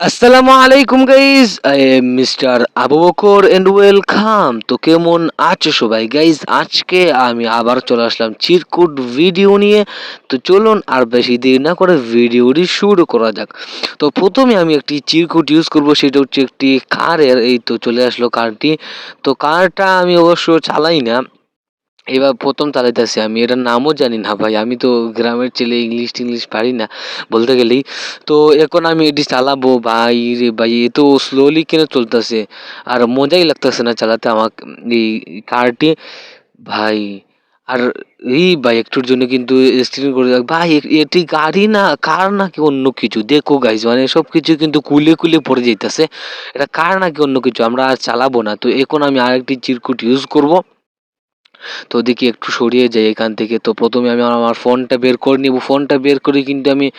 আসসালামু আলাইকুম guys mister Abu Bakar and welcome তো কেমন আছো সবাই গাইজ আজকে আমি আবার চলে আসলাম চিরকুট ভিডিও নিয়ে। তো চলুন আর বেশি দেরি না করে ভিডিওটি শুরু করা যাক। তো প্রথমে আমি একটি চিরকুট ইউজ করব, সেটা হচ্ছে একটি কারের এই তো চলে আসলো কারটি তো কারটা আমি অবশ্য চালাই না। এবার প্রথম চালাইতেছি আমি, এটার নামও জানি না ভাই, আমি তো গ্রামের ছেলে ইংলিশ টিংলিশ পারি না, বলতে গেলেই। তো এখন আমি এটি চালাবো, ভাই রে ভাই, এ তো স্লোলি কেন চলতেছে? আর মজাই লাগতেছে না চালাতে আমার এই কারটি। ভাই, আর এই ভাই, একটুর জন্য কিন্তু স্ক্রিন করে ভাই এটি গাড়ি না, কার নাকি অন্য কিছু? দেখো গাইজ মানে সব কিছু কিন্তু কুলে কুলে পড়ে যাইতেছে। এটা কার নাকি অন্য কিছু? আমরা আর চালাবো না। তো এখন আমি আরেকটি চিরকুট ইউজ করব। তো দেখি একটু সরিয়ে যাই এখান থেকে। তো প্রথমে আমি আমার ফোনটা বের করে নিব। ফোনটা বের করে কিন্তু আমি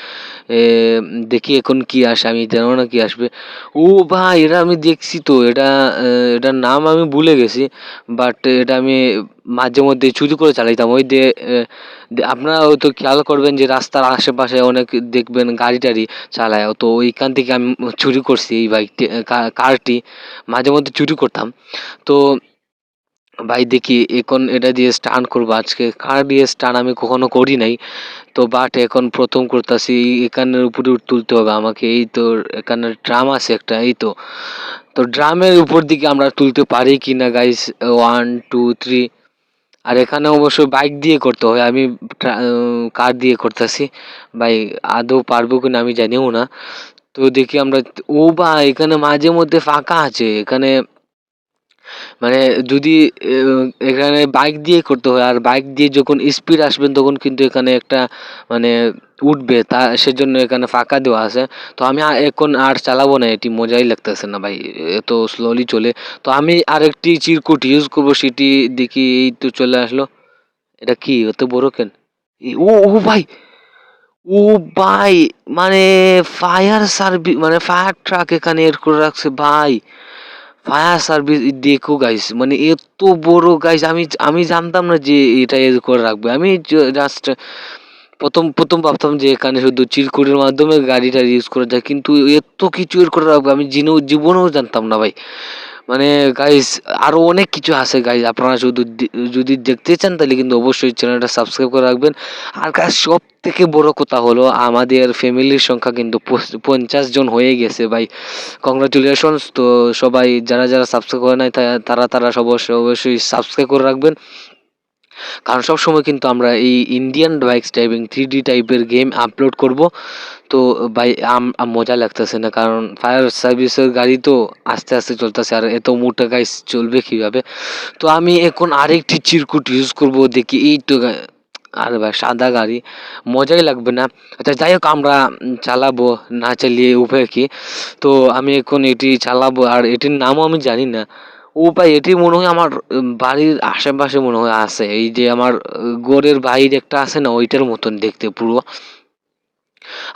দেখি এখন কি আসে। আমি জানো না কি আসবে। ও ভাই, এটা আমি দেখছি তো। এটা এটার নাম আমি ভুলে গেছি। বাট এটা আমি মাঝে মধ্যে চুরি করে চালাইতাম। ওই দে- আপনারা হয়তো খেয়াল করবেন যে রাস্তার আশেপাশে অনেক দেখবেন গাড়ি টাড়ি চালায়। তো ওইখান থেকে আমি চুরি করছি এই বাইকটি কারটি। মাঝে মধ্যে চুরি করতাম। তো ভাই দেখি এখন এটা দিয়ে স্টান করব। আজকে কার দিয়ে স্টান আমি কখনো করি নাই। তো বাট এখন প্রথম করতেছি এখানের উপরে তুলতে হবে। আমাকে এই তো এখানে ড্রাম আছে একটা, এই তো। তো ড্রামের উপর দিকে আমরা তুলতে পারি কি না গাইস ওয়ান টু থ্রি আর এখানে অবশ্য বাইক দিয়ে করতে হয়। আমি কার দিয়ে করতেছি। ভাই আদৌ পারব কিনা আমি জানিও না। তো দেখি আমরা, ও বা এখানে মাঝে মধ্যে ফাঁকা আছে। এখানে মানে যদি এখানে বাইক দিয়ে করতে হয়, আর বাইক দিয়ে যখন স্পিড আসবেন, তখন কিন্তু এখানে একটা মানে উঠবে, তা, সেজন্য এখানে ফাঁকা দেওয়া আছে। তো আমি এখন আর চালাবো না, এটি মজাই লাগতেছে না ভাই, এত স্লোলি চলে। তো আমি আরেকটি চিরকুট ইউজ করব, সেটি দেখি এই তো চলে আসলো। এটা কি? অত বড় কেন? ও ও ভাই! ও ভাই! মানে ফায়ার সার্ভিস মানে ফায়ার ট্রাক এখানে এর করে রাখছে ভাই। ফায়ার সার্ভিস দেখো গাইস মানে এত বড় গাইস আমি আমি জানতাম না যে এটা এ করে রাখবে। আমি জাস্ট প্রথম প্রথম ভাবতাম যে এখানে শুধু চিরকুটের মাধ্যমে গাড়িটা ইউজ করা যায়, কিন্তু এত কিছু এর করে রাখবে, আমি জিনেও, জীবনেও জানতাম না ভাই। মানে গাইস আরও অনেক কিছু আছে গাইস আপনারা শুধু যদি দেখতে চান, তাহলে কিন্তু অবশ্যই চ্যানেলটা সাবস্ক্রাইব করে রাখবেন। আর গাইস সব থেকে বড় কথা হলো, আমাদের ফ্যামিলির সংখ্যা কিন্তু পঞ্চাশ জন হয়ে গেছে, ভাই। কংগ্রাচুলেশনস তো সবাই, যারা যারা সাবস্ক্রাইব করে নাই তারা তারা অবশ্যই অবশ্যই সাবস্ক্রাইব করে রাখবেন। কারণ সব সময় কিন্তু আমরা এই Indian bikes typing three D টাইপের গেম আপলোড করব। তো ভাই মজা লাগতেছে না, কারণ ফায়ার সার্ভিসের গাড়ি তো আস্তে আস্তে চলতেছে, আর এত মোটা গাইস চলবে কীভাবে? তো আমি এখন আরেকটি চিরকুট ইউজ করব, দেখি এই তো আরে ভাই, সাদা গাড়ি, মজাই লাগবে না। আচ্ছা যাই হোক, আমরা চালাবো, না চালিয়ে উপায় কি? তো আমি এখন এটি চালাবো, আর এটির নামও আমি জানি না। ভাই, এটি মনে হয় আমার বাড়ির আশেপাশে মনে হয় আছে, এই যে আমার গোরের বাইর একটা আছে না, ওইটার মতন দেখতে পুরো।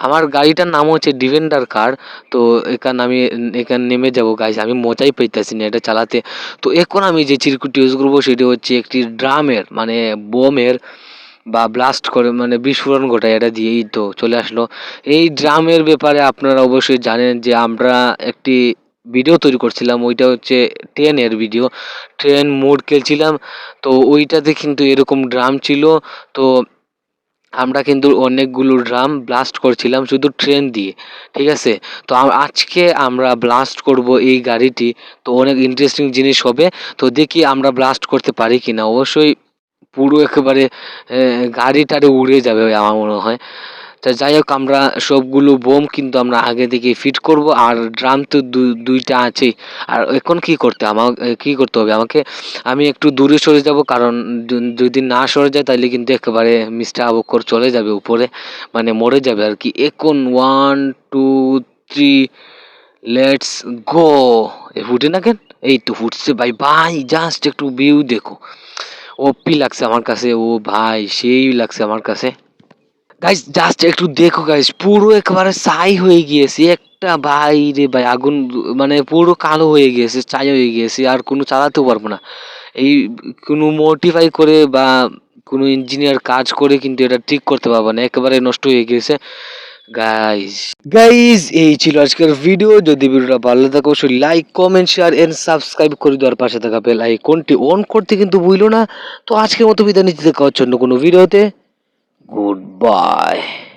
আমার গাড়িটার নাম হচ্ছে ডিভেন্ডার কার তো এখানে আমি, এখানে নেমে যাব গাইস আমি মজাই পাইতেছি না এটা চালাতে। তো এখন আমি যে চিরকুট ইউজ করব সেটি হচ্ছে একটি ড্রামের মানে বোমের বা ব্লাস্ট করে মানে বিস্ফোরণ ঘটায় এটা দিয়েই তো চলে আসলো। এই ড্রামের ব্যাপারে আপনারা অবশ্যই জানেন যে আমরা একটি ভিডিও তৈরি করছিলাম, ওইটা হচ্ছে ট্রেনের ভিডিও ট্রেন মোড খেলছিলাম, তো ওইটাতে কিন্তু এরকম ড্রাম ছিল, তো আমরা কিন্তু অনেকগুলো ড্রাম ব্লাস্ট করছিলাম শুধু ট্রেন দিয়ে, ঠিক আছে? তো আজকে আমরা ব্লাস্ট করব এই গাড়িটি, তো অনেক ইন্টারেস্টিং জিনিস হবে, তো দেখি আমরা ব্লাস্ট করতে পারি কিনা। অবশ্যই পুরো একেবারে গাড়িটারে উড়ে যাবে আমার মনে হয়। তা যাই হোক, আমরা সবগুলো বোম কিন্তু আমরা আগে থেকে ফিট করব। আর ড্রাম তো দুইটা আছেই। আর এখন কি করতে আমাকে, কি করতে হবে? আমাকে, আমি একটু দূরে সরে যাব, কারণ যদি না সরে যায় তাহলে কিন্তু একেবারে মিস্টার আবকর চলে যাবে উপরে মানে মরে যাবে আর কি। এখন one two three let's go এ ফুটে না কেন? এই তো ফুটছে ভাই ভাই জাস্ট একটু ভিউ দেখো। ওপি লাগছে আমার কাছে, ও ভাই, সেই লাগছে আমার কাছে। গাইস জাস্ট একটু দেখো গাইস পুরো একেবারে ছাই হয়ে গিয়েছে। একটা ভাই রে ভাই, আগুন মানে পুরো কালো হয়ে গিয়েছে, ছাই হয়ে গিয়েছে, আর কোনো চালাতেও পারব না। এই কোনো মডিফাই করে বা কোনো ইঞ্জিনিয়ার কাজ করে কিন্তু এটা ঠিক করতে পারব না, একেবারে নষ্ট হয়ে গিয়েছে। গাইজ গাইজ এই ছিল আজকের ভিডিও যদি ভিডিওটা ভালো থাকে অবশ্যই like comment share and subscribe করে দেওয়ার পাশে থাকা বেল আইকনটি অন করতে কিন্তু ভুলো না। তো আজকের মতো বিদায় নিতে দেখা হচ্ছে অন্য কোনো ভিডিওতে গুড Goodbye.